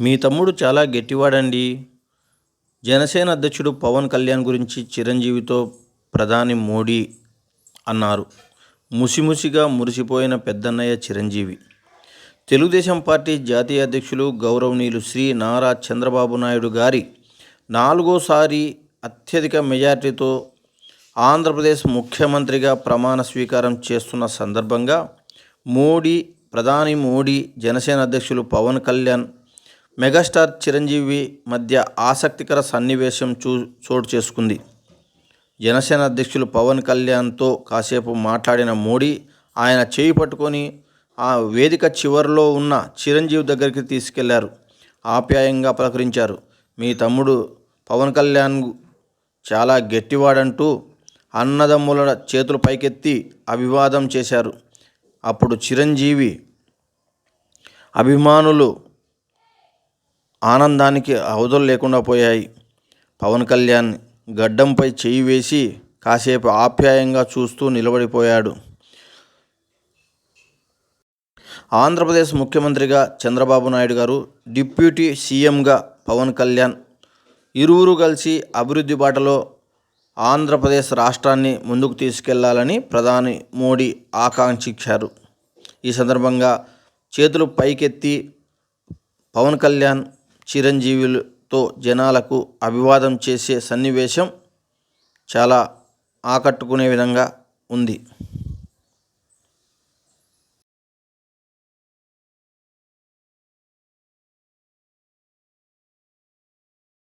మీ తమ్ముడు చాలా గట్టివాడండి. జనసేన అధ్యక్షుడు పవన్ కళ్యాణ్ గురించి చిరంజీవితో ప్రధాని మోడీ అన్నారు. ముసిముసిగా మురిసిపోయిన పెద్దన్నయ్య చిరంజీవి. తెలుగుదేశం పార్టీ జాతీయ అధ్యక్షులు గౌరవనీయులు శ్రీ నారా చంద్రబాబు నాయుడు గారి నాలుగోసారి అత్యధిక మెజార్టీతో ఆంధ్రప్రదేశ్ ముఖ్యమంత్రిగా ప్రమాణ స్వీకారం చేస్తున్న సందర్భంగా మోడీ ప్రధాని మోడీ జనసేన అధ్యక్షులు పవన్ కళ్యాణ్ మెగాస్టార్ చిరంజీవి మధ్య ఆసక్తికర సన్నివేశం చూ చోటు చేసుకుంది. జనసేన అధ్యక్షులు పవన్ కళ్యాణ్తో కాసేపు మాట్లాడిన మోడీ ఆయన చేయి పట్టుకొని ఆ వేదిక చివరిలో ఉన్న చిరంజీవి దగ్గరికి తీసుకెళ్ళారు. ఆప్యాయంగా పలకరించారు. మీ తమ్ముడు పవన్ కళ్యాణ్ చాలా గట్టివాడంటూ అన్నదమ్ముల చేతులు పైకెత్తి అభివాదం చేశారు. అప్పుడు చిరంజీవి అభిమానులు ఆనందానికి అవధులు లేకుండా పోయాయి. పవన్ కళ్యాణ్ గడ్డంపై చేయి వేసి కాసేపు ఆప్యాయంగా చూస్తూ నిలబడిపోయాడు. ఆంధ్రప్రదేశ్ ముఖ్యమంత్రిగా చంద్రబాబు నాయుడు గారు డిప్యూటీ సీఎంగా పవన్ కళ్యాణ్ ఇరువురు కలిసి అభివృద్ధి బాటలో ఆంధ్రప్రదేశ్ రాష్ట్రాన్ని ముందుకు తీసుకెళ్ళాలని ప్రధాని మోడీ ఆకాంక్షించారు. ఈ సందర్భంగా చేతులు పైకెత్తి పవన్ కళ్యాణ్ చిరంజీవులతో జనాలకు అభివాదం చేసే సన్నివేశం చాలా ఆకట్టుకునే విధంగా ఉంది.